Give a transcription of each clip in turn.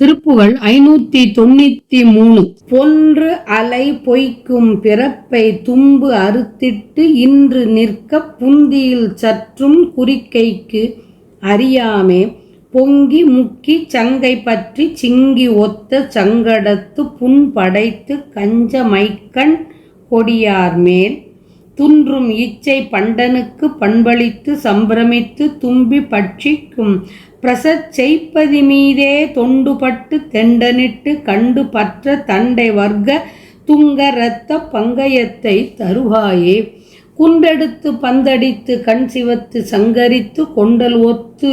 திருப்புகள் ஐநூத்தி தொண்ணூத்தி மூணு. பொன்று அலை பொய்க்கும் பிறப்பை தும்பு அறுத்திட்டு இன்று நிற்க புந்தியில் சற்றும் குறிக்கைக்கு அறியாமே. பொங்கி முக்கி சங்கை பற்றி சிங்கி ஒத்த சங்கடத்து புண் படைத்து கஞ்ச மைக்கண் கொடியார் மேல் துன்றும் இச்சை பண்டனுக்கு பண்பளித்து சம்பிரமித்து தும்பி பட்சிக்கும். பிரசச் செய்ப்பதி மீதே தொண்டுபட்டு தெண்டனிட்டு கண்டு பற்ற தண்டை வர்க்க துங்க இரத்த பங்கயத்தை தருவாயே. குண்டெடுத்து பந்தடித்து கண் சிவத்து சங்கரித்து கொண்டல் ஒத்து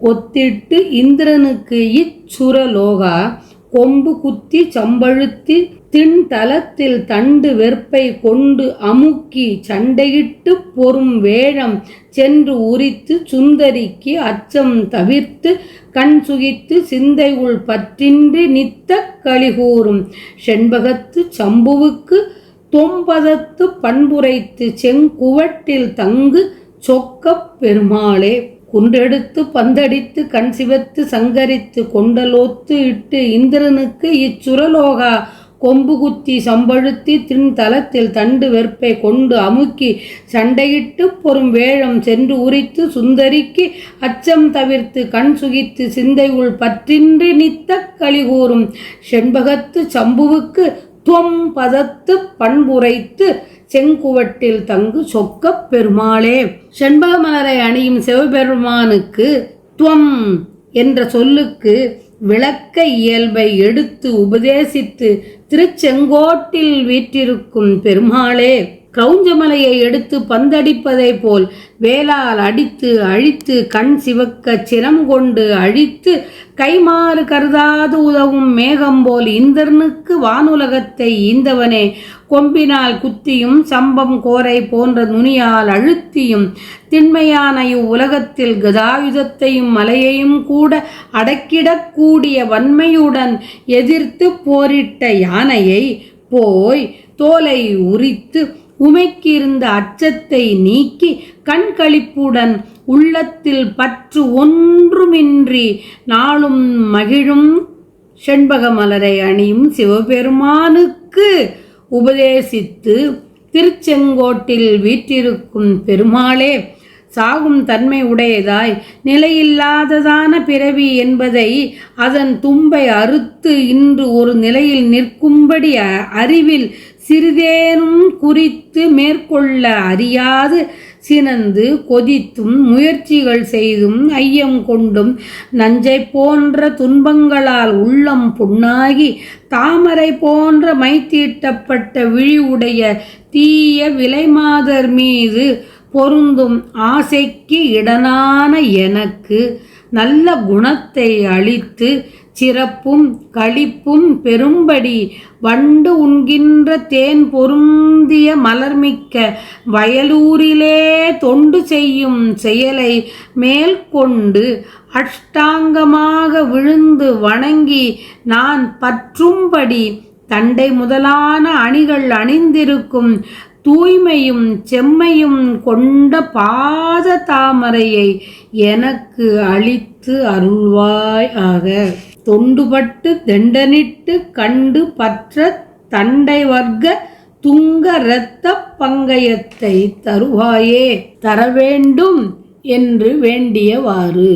ஒத்திட்டு இந்திரனுக்கு இச்சுரலோகா கொம்பு குத்தி சம்பழுத்தி திண்தலத்தில் தண்டு வெற்பை கொண்டு அமுக்கி சண்டையிட்டு பொறும் வேழம் சென்று உரித்து சுந்தரிக்கு அச்சம் தவிர்த்து கண் சுகித்து சிந்தை உள் பற்றின்றி நித்த கலிகூறும் செண்பகத்து சம்புவுக்கு தொம்பதத்து பண்புரைத்து செங்குவட்டில் தங்கு சொக்கப் பெருமாளே. குன்றெடுத்து பந்தடித்து கண் சிவத்து சங்கரித்து கொண்டலோத்து இட்டு இந்திரனுக்கு இச்சுரலோகா. கொம்பு குத்தி சம்பழுத்தி திண்தலத்தில் தண்டு வெற்பை கொண்டு அமுக்கி சண்டையிட்டு பொறும் வேழம் சென்று உரித்து சுந்தரிக்கு அச்சம் தவிர்த்து கண் சுகித்து சிந்தை உள் பற்றின்றி நித்த கலிகூறும் செண்பகத்து சம்புவுக்கு துவம் பதத்து பண்புரைத்து செங்குவட்டில் தங்கு சொக்கப் பெருமாளே. செண்பக மலரை அணியும் சிவபெருமானுக்கு துவம் என்ற சொல்லுக்கு விளக்க இயல்பை எடுத்து உபதேசித்து திருச்செங்கோட்டில் வீற்றிருக்கும் பெருமாளே கிரௌஞ்சமலையை எடுத்து பந்தடிப்பதை போல் வேலால் அடித்து அழித்து கண் சிவக்க சிரம் கொண்டு அழித்து கைமாறு கருதாது உதவும் மேகம் போல் இந்திரனுக்கு வானுலகத்தை ஈந்தவனே. கொம்பினால் குத்தியும் சம்பம் கோரை போன்ற நுனியால் அழுத்தியும் திண்மையான இவ்வுலகத்தில் கதாயுதத்தையும் மலையையும் கூட அடக்கிடக்கூடிய வன்மையுடன் எதிர்த்து போரிட்ட யானையை போய் தோலை உரித்து உமைக்கிருந்த அச்சத்தை நீக்கி கண்களிப்புடன் உள்ளத்தில் பற்று ஒன்றுமின்றி நாளும் மகிழும். செண்பக மலரை அணியும் சிவபெருமானுக்கு உபதேசித்து திருச்செங்கோட்டில் வீற்றிருக்கும் பெருமாளே சாகும் தன்மை உடையதாய் நிலையில்லாததான பிறவி என்பதை அதன் தும்பை அறுத்து இன்று ஒரு நிலையில் நிற்கும்படி அ- அறிவில் சிறிதேனும் குறித்து மேற்கொள்ள அறியாது. சினந்து கொதித்தும் முயற்சிகள் செய்தும் ஐயம் கொண்டும் நஞ்சை போன்ற துன்பங்களால் உள்ளம் புண்ணாகி தாமரை போன்ற மைத்தீட்டப்பட்ட விழிவுடைய தீய விலைமாதர் மீது பொருந்தும் ஆசைக்கு இடனான எனக்கு நல்ல குணத்தை அளித்து சிறப்பும் களிப்பும் பெரும்படி வண்டு உண்கின்ற தேன் பொருந்திய மலர்மிக்க வயலூரிலே தொண்டு செய்யும் செயலை மேற்கொண்டு அஷ்டாங்கமாக விழுந்து வணங்கி நான் பற்றும்படி தண்டை முதலான அணிகள் அணிந்திருக்கும் தூய்மையும் செம்மையும் கொண்ட பாத தாமரையை எனக்கு அளித்து அருள்வாய் ஆக. தொண்டுபட்டு தெண்டனிட்டு கண்டு பற்ற தண்டை வர்க்க துங்க இரத்த பங்கயத்தை தருவாயே தர வேண்டும் என்று வேண்டியவாறு.